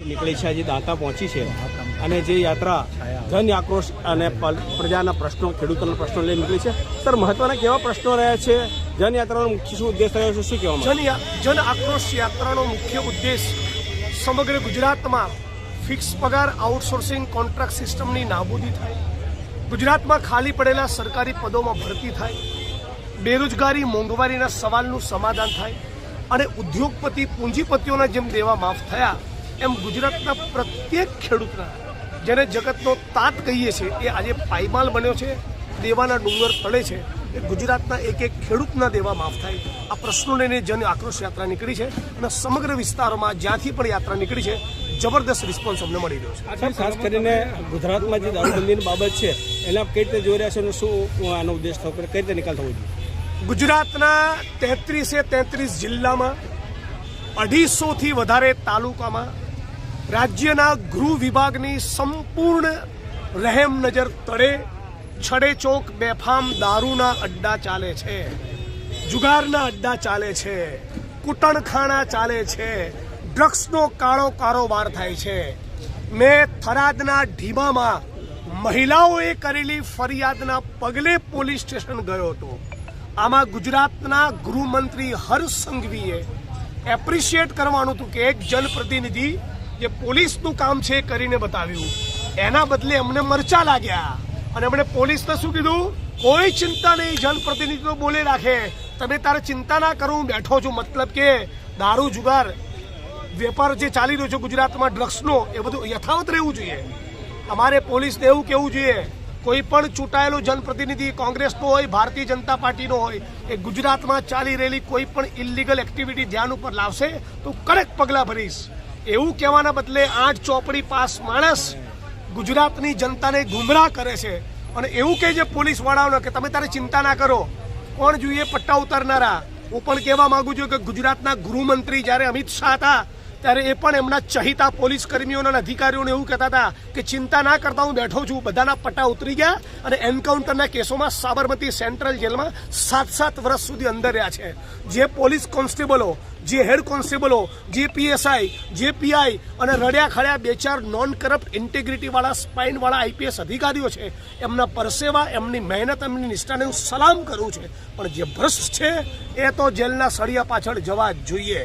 નીકળી છે આજે દાંતા પહોંચી છે. અને જે યાત્રા જન આક્રોશ અને પ્રજાના પ્રશ્નો, ખેડૂતોના પ્રશ્નો લઈને નીકળી છે. સર, મહત્વના કેવા પ્રશ્નો રહ્યા છે? જન યાત્રાનો મુખ્ય શું ઉદ્દેશ રહ્યો છે? શું કહેવા જન જન આક્રોશ યાત્રાનો મુખ્ય ઉદ્દેશ સમગ્ર ગુજરાતમાં ફિક્સ પગાર આઉટસોર્સિંગ કોન્ટ્રાક્ટ સિસ્ટમની નાબૂદી થાય. ગુજરાતમાં ખાલી પડેલા સરકારી પદોમાં ભરતી થાય. બેરોજગારી મોંઘવારીના સવાલનું સમાધાન થાય. અને ઉદ્યોગપતિ પૂંજીપતિઓના જેમ દેવા માફ થયા એમ ગુજરાતના પ્રત્યેક ખેડૂતના જેને જગતનો તાત કહીએ છીએ એ આજે પાયમાલ બન્યો છે દેવાના ડુંગર તળે છે એ ગુજરાતના એક એક ખેડૂતના દેવા માફ થાય. આ પ્રશ્નો લઈને જન આક્રોશ યાત્રા નીકળી છે અને સમગ્ર વિસ્તારોમાં જ્યાંથી પણ યાત્રા નીકળી છે જબરદસ્ત રિસ્પોન્સ અમને મળી રહ્યો છે. ખાસ કરીને ગુજરાતમાં જે દારૂબંધીની બાબત છે એના કઈ રીતે જોઈ રહ્યા છે અને શું આનો ઉદ્દેશ થયો કઈ રીતે નિકાલ થવો જોઈએ? ગુજરાતના તેત્રીસે તેત્રીસ જિલ્લામાં અઢીસોથી વધારે તાલુકામાં રાજ્યના ગૃહ વિભાગની સંપૂર્ણ રહેમ નજર તળે, છડે ચોક બેફામ દારૂના અડ્ડા ચાલે છે, જુગારના અડ્ડા ચાલે છે, કૂટણખાણા ચાલે છે, ડ્રગ્સનો કાળો કારોબાર થાય છે. મેં થરાદના ઢીમામાં મહિલાઓએ કરેલી ફરિયાદના પગલે પોલીસ સ્ટેશન ગયો હતો. આમાં ગુજરાતના ગૃહમંત્રી હર્ષ સંઘવીએ એપ્રિશિએટ કરવાનું હતું કે એક જનપ્રતિનિધિ જે પોલીસનું કામ છે કરીને બતાવ્યું. એના બદલે અમને મરચા લાગ્યા. અને અમને પોલીસને શું કીધું? કોઈ ચિંતા નહીં જનપ્રતિનિધિ તો બોલે રાખે. તમે તારે ચિંતા ના કરો, હું બેઠો છું. મતલબ કે દારૂ, જુગાર, વેપાર જે ચાલી રહ્યો છે ગુજરાતમાં, ડ્રગ્સનો, એ બધું યથાવત રહેવું જોઈએ. અમારે પોલીસને એવું કહેવું જોઈએ, કોઈ પણ ચૂંટાયેલો જનપ્રતિનિધિ કોંગ્રેસનો હોય, ભારતીય જનતા પાર્ટીનો હોય, એ ગુજરાતમાં ચાલી રહેલી કોઈ પણ ઇલીગલ એક્ટિવિટી ધ્યાન ઉપર લાવશે, તો કડક પગલાં ભરીશ. એવું કહેવાના બદલે આઠ ચોપડી પાસ માણસ ગુજરાતની જનતાને ગુમરાહ કરે છે. અને એવું કહે છે પોલીસ વાળાઓને કે તમે તારે ચિંતા ના કરો. કોણ જોઈએ પટ્ટા ઉતારનારા? હું પણ કહેવા માગું છું કે ગુજરાતના ગૃહમંત્રી જ્યારે અમિત શાહ હતા ત્યારે એ પણ એમના ચહિતા પોલીસ કર્મીઓના અધિકારીઓને એવું કહેતા હતા કે ચિંતા ના કરતા હું બેઠો છું. બધાના પટ્ટા ઉતરી ગયા અને એન્કાઉન્ટરના કેસોમાં સાબરમતી સેન્ટ્રલ જેલમાં સાત સાત વર્ષ સુધી અંદર રહ્યા છે. જે પોલીસ કોન્સ્ટેબલો, જે હેડ કોન્સ્ટેબલો, જે પીએસઆઈ, જે પીઆઈ અને રડ્યા ખડ્યા બે ચાર નોન કરપ્ટ ઇન્ટેગ્રિટીવાળા સ્પાઇનવાળા આઈપીએસ અધિકારીઓ છે, એમના પરસેવા, એમની મહેનત, એમની નિષ્ઠાને હું સલામ કરું છું. પણ જે ભ્રષ્ટ છે, એ તો જેલના સળિયા પાછળ જવા જોઈએ.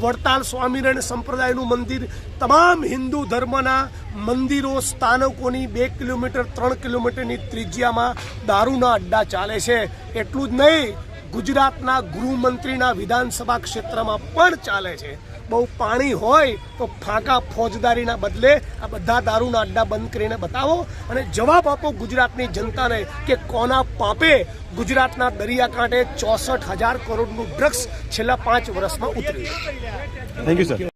વડતાલ સ્વામિનારાયણ સંપ્રદાયનું મંદિર, તમામ હિન્દુ ધર્મના મંદિરો, સ્થાનકોની બે કિલોમીટર, ત્રણ કિલોમીટરની ત્રિજ્યામાં દારૂના અડ્ડા ચાલે છે. એટલું જ નહીં, ગુજરાતના ગૃહમંત્રીના વિધાનસભા ક્ષેત્રમાં પણ ચાલે છે. બહુ પાણી હોય તો ફાંકા ફોજદારીના બદલે આ બધા દારૂના અડ્ડા બંધ કરીને બતાવો અને જવાબ આપો ગુજરાતની જનતાને કે કોના પાપે ગુજરાતના દરિયાકાંઠે ચોસઠ હજાર કરોડનું ડ્રગ્સ છેલ્લા પાંચ વર્ષમાં ઉતર્યું.